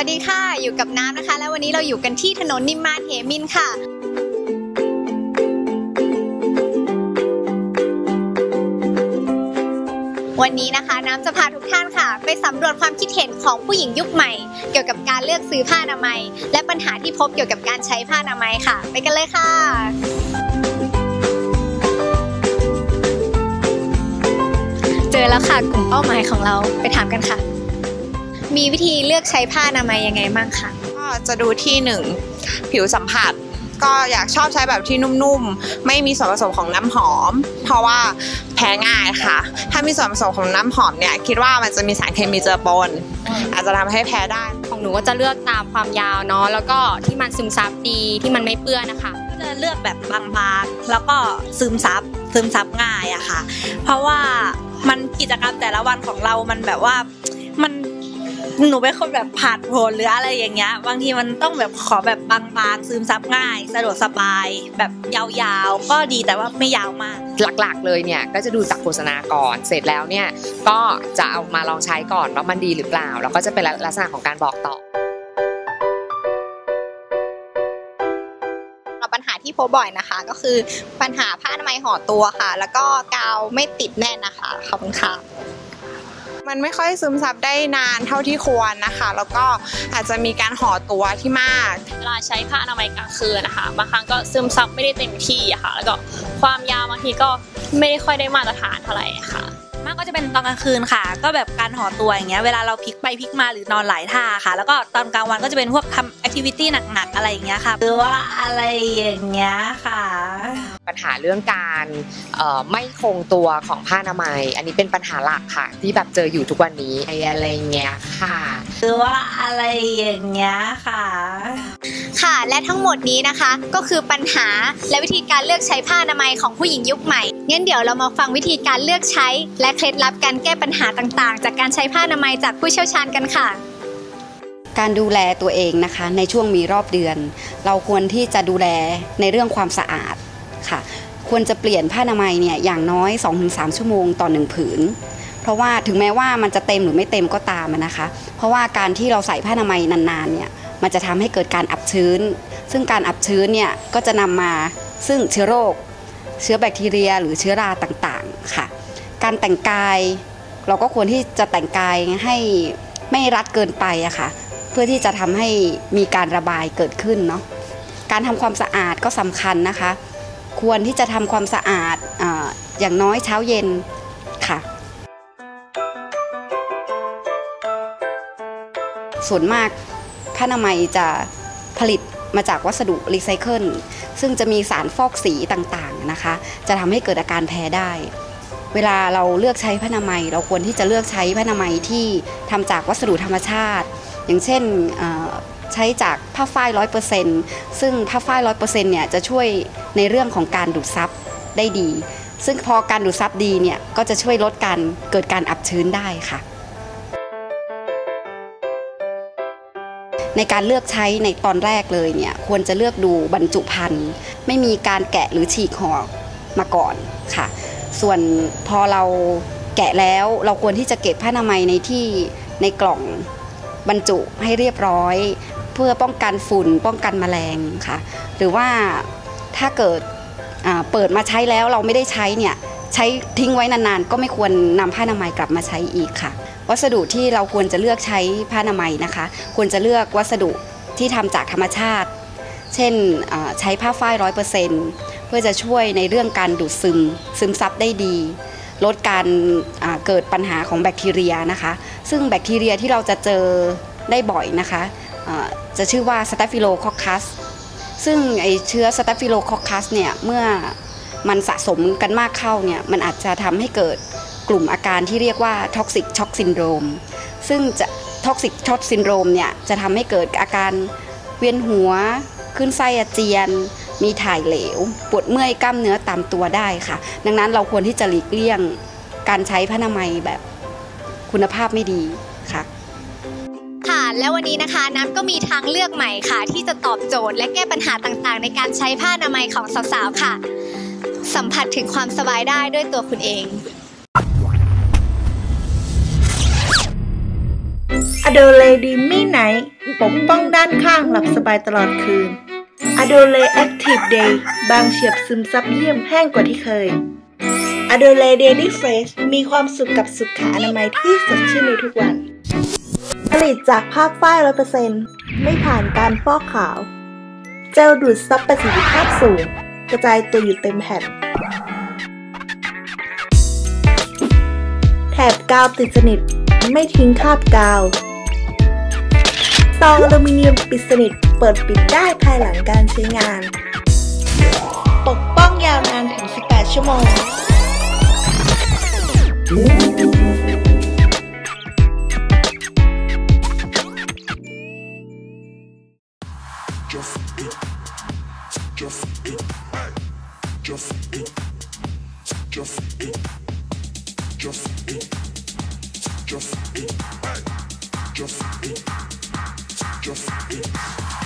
วัสดีค่ะ อยู่กับน้ำนะคะ และวันนี้เราอยู่กันที่ถนนนิมมานเหมินค่ะ วันนี้นะคะน้ำจะพาทุกท่านค่ะ ไปสำรวจความคิดเห็นของผู้หญิงยุคใหม่ เกี่ยวกับการเลือกซื้อผ้าอนามัย และปัญหาที่พบเกี่ยวกับการใช้ผ้าอนามัยค่ะ ไปกันเลยค่ะเจอแล้วค่ะกลุ่มเป้าหมายของเราไปถามกันค่ะ มีวิธีเลือกใช้ผ้าอนามัยยังไงบ้างคะก็จะดูที่หนึ่งผิวสัมผัส ก็อยากชอบใช้แบบที่นุ่มๆ ไม่มีส่วนผสมของน้ำหอม เพราะว่าแพ้ง่ายค่ะ ถ้ามีส่วนผสมของน้ำหอมเนี่ย คิดว่ามันจะมีสารเคมีเจือปน อาจจะทำให้แพ้ได้ ของหนูก็จะเลือกตามความยาวเนาะแล้วก็ที่มันซึมซับดีที่มันไม่เปื้อนนะคะจะเลือกแบบบางๆ แล้วก็ซึมซับซึมซับง่ายอะค่ะ เพราะว่ามันกิจกรรมแต่ละวันของเรามันแบบว่ามัน หนูเป็นคนแบบผ่านโผนหรืออะไรอย่างเงี้ย บางทีมันต้องแบบขอแบบบางๆ ซึมซับง่าย สะดวกสบาย แบบยาวๆ ก็ดีแต่ว่าไม่ยาวมาก หลักๆเลยเนี่ยก็จะดูจากโฆษณาก่อน เสร็จแล้วเนี่ยก็จะเอามาลองใช้ก่อนว่ามันดีหรือเปล่า แล้วก็จะเป็นลักษณะของการบอกต่อปัญหาที่พบบ่อยนะคะ ก็คือปัญหาผ้าอนามัยห่อตัวค่ะ แล้วก็กาวไม่ติดแน่นนะคะขอบคุณค่ะ มันไม่ค่อยซึมซับได้นานเท่าที่ควรนะคะ แล้วก็อาจจะมีการห่อตัวที่มาก เวลาใช้ผ้าอนามัยกลางคืนนะคะบางครั้งก็ซึมซับไม่ได้เต็มที่อะค่ะ แล้วก็ความยาวบางทีก็ไม่ได้ค่อยได้มาตรฐานเท่าไหร่ค่ะมากก็จะเป็นตอนกลางคืนค่ะ ก็แบบการห่อตัวอย่างเงี้ยเวลาเราพลิกไปพลิกมาหรือนอนหลายท่าค่ะ แล้วก็ตอนกลางวันก็จะเป็นพวกทำแอคทิวิตี้หนักๆอะไรอย่างเงี้ยค่ะหรือว่าอะไรอย่างเงี้ยค่ะ ปัญหาเรื่องการเอ่อไม่คงตัวของผ้าอนามัย อันนี้เป็นปัญหาหลักค่ะ ที่แบบเจออยู่ทุกวันนี้อะไรเงี้ยค่ะหรือว่าอะไรอย่างเงี้ยค่ะ ค่ะและทั้งหมดนี้นะคะ ก็คือปัญหาและวิธีการเลือกใช้ผ้าอนามัยของผู้หญิงยุคใหม่งั้นเดี๋ยวเรามาฟังวิธีการเลือกใช้ และเคล็ดลับการแก้ปัญหาต่างๆ จากการใช้ผ้าอนามัยจากผู้เชี่ยวชาญกันค่ะการดูแลตัวเองนะคะในช่วงมีรอบเดือน เราควรที่จะดูแลในเรื่องความสะอาด ค่ะ ควรจะเปลี่ยนผ้าอนามัยเนี่ยอย่างน้อย 2-3 ชั่วโมงต่อหนึ่งผืน เพราะว่าถึงแม้ว่ามันจะเต็มหรือไม่เต็มก็ตามนะคะ เพราะว่าการที่เราใส่ผ้าอนามัยนานๆเนี่ยมันจะทำให้เกิดการอับชื้น ซึ่งการอับชื้นเนี่ยก็จะนำมาซึ่งเชื้อโรค เชื้อแบคทีเรีย หรือเชื้อราต่างๆค่ะ การแต่งกายเราก็ควรที่จะแต่งกายให้ไม่รัดเกินไปอะค่ะ เพื่อที่จะทำให้มีการระบายเกิดขึ้นเนาะการทำความสะอาดก็สำคัญนะคะ ควรที่จะทำความสะอาดออย่างน้อยเช้าเย็นค่ะส่วนมากผ้านามัยจะผลิตมาจากวัสดุรีไซเคิลซึ่งจะมีสารฟอกสีต่างๆนะคะ จะทำให้เกิดอาการแพ้ได้ เวลาเราเลือกใช้ผ้านามัย เราควรที่จะเลือกใช้ผ้านามัยที่ทำจากวัสดุธรรมชาติ อย่างเช่น ใช้จากผ้าฝ้ายร้อยเปอร์เซ็นต์ซึ่งผ้าฝ้ายร้อยเปอร์เซ็นต์เนี่ยจะช่วยในเรื่องของการดูดซับได้ดี ซึ่งพอการดูดซับดีเนี่ยก็จะช่วยลดการเกิดการอับชื้นได้ค่ะในการเลือกใช้ในตอนแรกเลยเนี่ยควรจะเลือกดูบรรจุภัณฑ์ไม่มีการแกะหรือฉีกห่อมาก่อนค่ะ ส่วนพอเราแกะแล้วเราควรที่จะเก็บผ้าอนามัยในที่ในกล่องบรรจุให้เรียบร้อย เพื่อป้องกันฝุ่น ป้องกันแมลงค่ะ หรือว่าถ้าเกิดเปิดมาใช้แล้วเราไม่ได้ใช้เนี่ยใช้ทิ้งไว้นานๆ ก็ไม่ควรนำผ้าอนามัยกลับมาใช้อีกค่ะ วัสดุที่เราควรจะเลือกใช้ผ้าอนามัยนะคะ ควรจะเลือกวัสดุที่ทำจากธรรมชาติ เช่นใช้ผ้าฝ้ายร้อยเปอร์เซ็นต์เพื่อจะช่วยในเรื่องการดูดซึม ซึมซับได้ดี ลดการเกิดปัญหาของแบคทีเรียนะคะ ซึ่งแบคทีเรียที่เราจะเจอได้บ่อยนะคะ จะชื่อว่า Staphylococcus ซึ่งไอเชื้อ Staphylococcus เนี่ยเมื่อมันสะสมกันมากเข้าเนี่ยมันอาจจะทำให้เกิดกลุ่มอาการที่เรียกว่า Toxic Shock Syndrome ซึ่งจะ Toxic Shock Syndrome เนี่ยจะทำให้เกิดอาการเวียนหัวขึ้นไส้อาเจียน มีถ่ายเหลว ปวดเมื่อยกล้ามเนื้อตามตัวได้ค่ะ ดังนั้นเราควรที่จะหลีกเลี่ยงการใช้ผ้านามัยแบบคุณภาพไม่ดี และวันนี้นะคะน้ำก็มีทางเลือกใหม่ค่ะ ที่จะตอบโจทย์และแก้ปัญหาต่างๆ ในการใช้ผ้าอนามัยของสาวๆค่ะ สัมผัสถึงความสบายได้ด้วยตัวคุณเองอโดเลดีมี่ไนท์ปกป้องด้านข้างหลับสบายตลอดคืนอโดเลแอคทีฟเดย์บางเฉียบซึมซับเยี่ยมแห้งกว่าที่เคยอโดเลเดลี่เฟรชมีความสุขกับสุขอนามัยที่สดชื่นในทุกวัน ลิตจากภาคฝ้ายร้อยเปอร์เซ็นต์ไม่ผ่านการฟอกขาว เจลดูดซับประสิทธิภาพสูง กระจายตัวอยู่เต็มแผ่น แถบกาวติดสนิท ไม่ทิ้งคราบกาว ซองอลูมิเนียมปิดสนิท เปิดปิดได้ภายหลังการใช้งาน ปกป้องยาวนานถึง 18 ชั่วโมง just it, just it, just it.